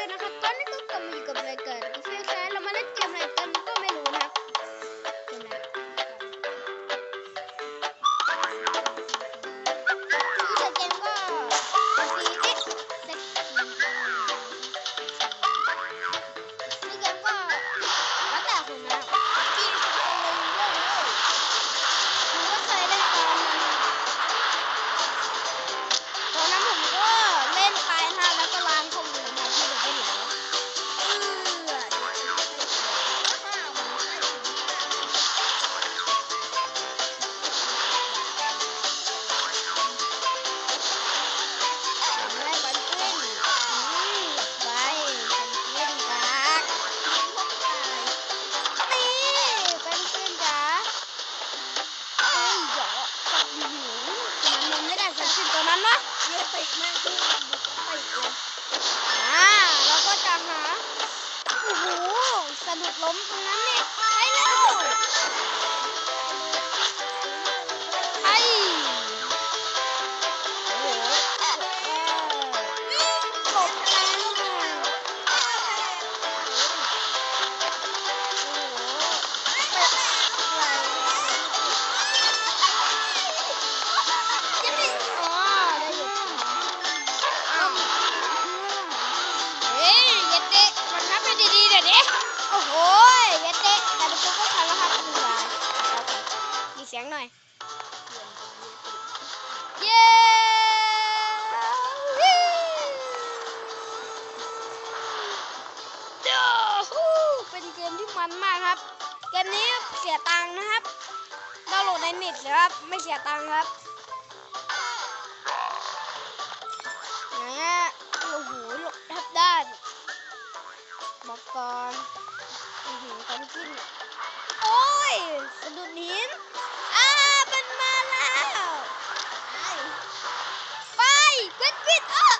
ด้วยนะครับตอนนี้ก็ นมากครับ เกมนี้เสียตังค์นะครับดาวน์โหลดในเน็ตนะครับ ไม่เสียตังค์ครับเนะฮะโอ้โหหลบทับด้านบอกก่อนอือหือตอนขึ้น โอ้ยสะดุดหินอ่ามันมาแล้วไปกวินกวินเออ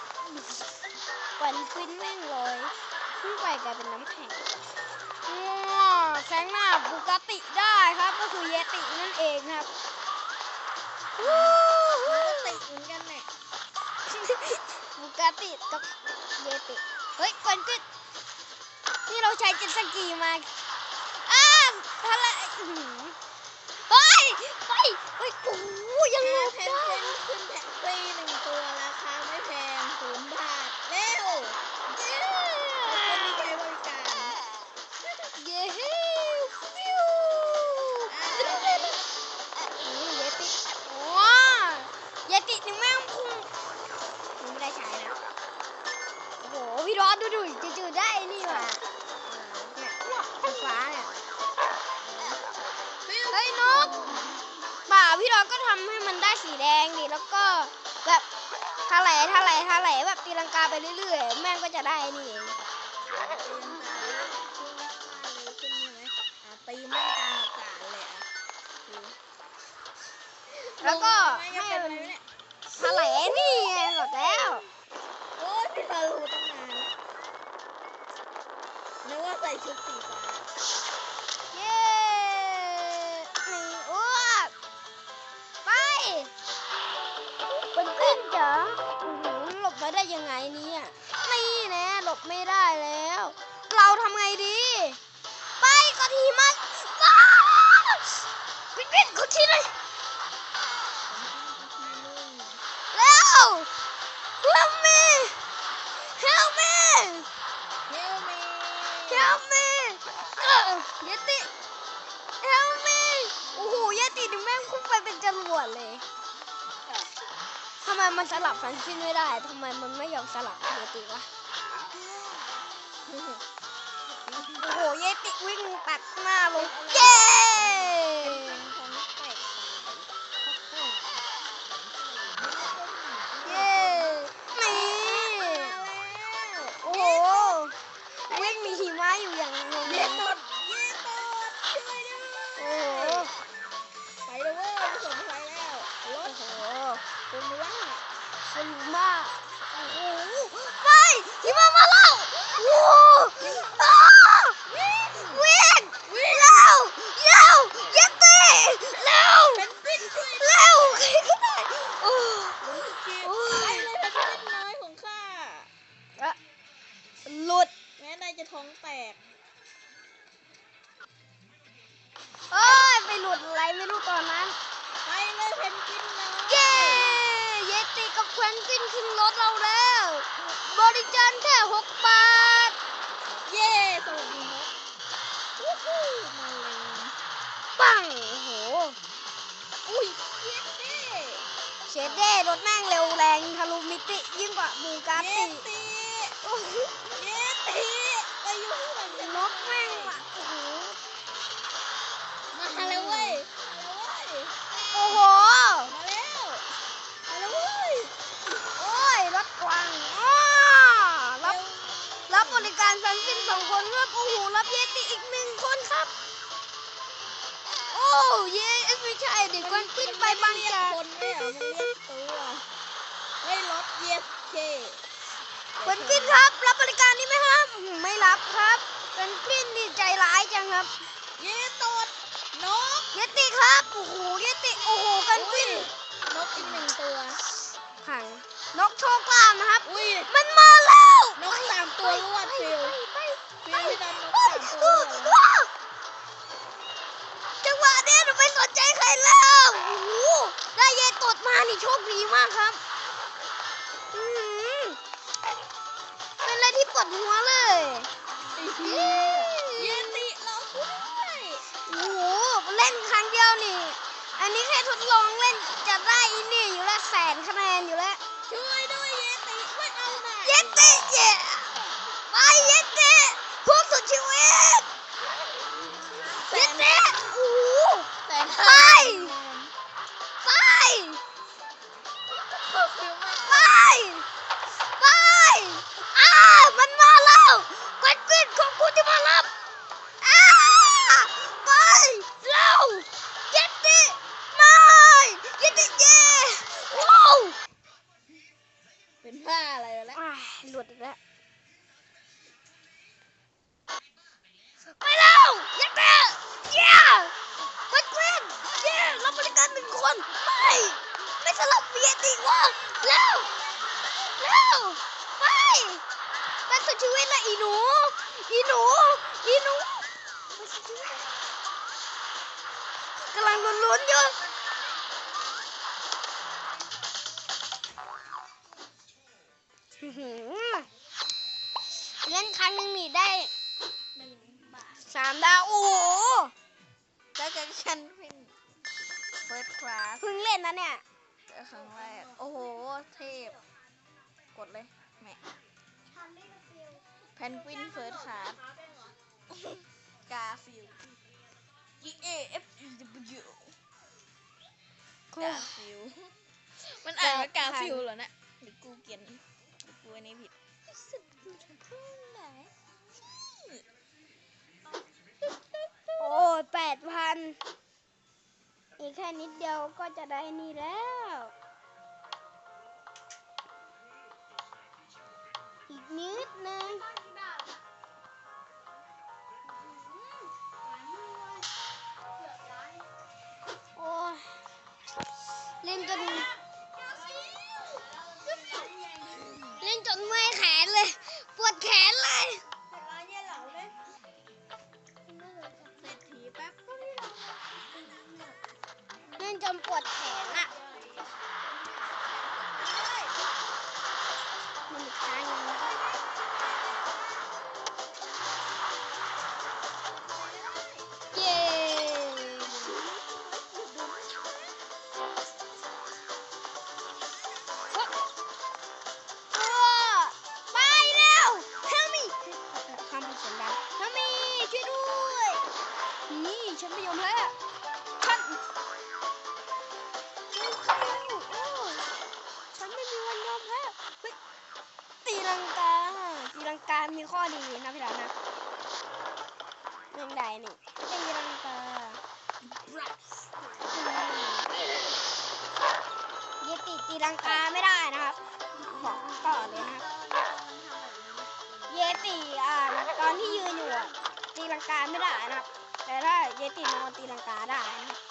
ควันกวินแม่งเลยขึ้นไปกลายเป็นน้ำแข็งว้า วแสงหน้าบุกาติได้ครับก็คือเยตินั่นเองครับวู้ฮู้ติเหมือนกันเนี่ยบุกาติกับเยติเฮ้ยคนกวินนี่เราใช้เจ็ตสกีมาอ้าวอะไรอื้อหือเฮ้ยไปเฮ้ยโอ้ยังหลบเพนได้เพนขึ้นแท็กซี่หนึ่งตัวราคาไม่แพงศูน ป่าพี่รอดก็ทำให้มันได้สีแดงดิแล้วก็แบบทะเลทะเลทะเลแบบตีลังกาไปเรื่อยๆ แม่งก็จะได้นี่เองตีแม่งกลางอากาศเลยอะแล้วก็ให้ให้เป็มันนไรเนี่ยทะเลนี่ไงหมดแล้วโอ้ยพี่ตาลูตั้งนานนึกว่าใส่ชุดสีฟ้า จ๋าโอ้โหหลบมาได้ยังไงเนี่ยนี่แนะหลบไม่ได้แล้ว เราทำไงดี ไปกดทีมันอ้าววิ่งวิ่งกดทีเลยเร็ว help me help me เฮลมี help me เออเยติ help me โอ้โหเยติดูแม่งพุ่งไปเป็นจรวดเลยทำไมมันสลับฟันชิ้นไม่ได้ทำไมมันไม่ยอมสลับเยติวะ โอ้โห เยติวิ่งตัดหน้าลงเย้ หลุดอะไรไม่รู้ตอนนั้น ไปเลยเพนกวินนะเย้เยติกับแควนกินขึ้นรถเราแล้ว บริจาคแค่หกบาท เย้สวัสดีนกวู้ฮู้มาเลยปังโอ้โห อุ้ยเย้เด้เชดเด้รถแม่งเร็วแรงทะลุมิติยิ่งกว่าบูกาเย้ติตีโอ้โหเย้ตีไปอยู่ข้างหลังฉันนกแม่งว่ะโอ้โห หรับเยติอีกหนึ่งคนครับ โอ้เยเอ้ยไม่ใช่เด็กแฟนฟินไปบางเรียกจากคนไม่เหรอมันเรียกตัวเฮ้ยรถเยสเคแฟนฟินครับ รับบริการนี้ไหมครับอื้อหือไม่รับครับแฟนฟินนี่ใจร้ายจังครับ เย้ตดนกเยติครับโอ้โหเยติโอ้โหแฟนฟินนกอีกหนึ่งตัวขังนกโชคลาภนะครับ ดหัวเลยไอ้เหี้ยเยติเราด้วยโอ้โหเล่นครั้งเดียวนี่ อันนี้แค่ทดลองเล่นจะได้อินนี่อยู่แล้วแสนคะแนนอยู่แล้วช่วยด้วยเยติไม่เอาไหนเยติเย่ไปเยติผู้สุดชีวิต อ้ายหลุดอีกแล้วไปแล้วย็ดดิเย่กวนกวินเย่รับบริการหนึ่งคนไม่ไม่สลับเบียดีกวะเร็วเร็วไปไปสุดชีวิตละอีหนูอีหนูอีหนูกำลังลุ้นๆอยู่อื้อหือเล่นครั้ง หนึ่งนี่ได้หนึ่งบาทสามดาวโอ้โหแล้วก็ฉันเป็นเฟิร์สคลาสเพิ่งเล่นนะเนี่ยเจอครั้งแรกโอ้โห เทพ กดเลยแหม่แพนกวินเฟิร์สคลาสกาฟิล G A F E W กาฟิล มันอ่านว่ากาฟิลเหรอนะหรือกูเขียนหรือกูอันนี้ผิด โอ้ยแปดพันอีกแค่นิดเดียวก็จะได้นี่แล้ว อีกนิดนึง มปวดแขนอะมันอีกครั้งนึง เรื่องใดนี่ตีลังกาอืมเยติตีลังกาไม่ได้นะครับ บอกก่อนเลยนะครับเยติอ่าตอนที่ยืนอยู่อะตีลังกาไม่ได้นะครับ แต่ถ้าเยตินอนตีลังกาได้นะครับ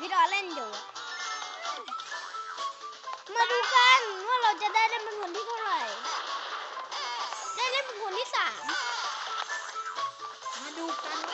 พี่ดอเล่นอยู่ มาดูกันว่าเราจะได้เล่นเป็นคนที่เท่าไหร่ ได้เล่นเป็นคนที่สามมาดูกัน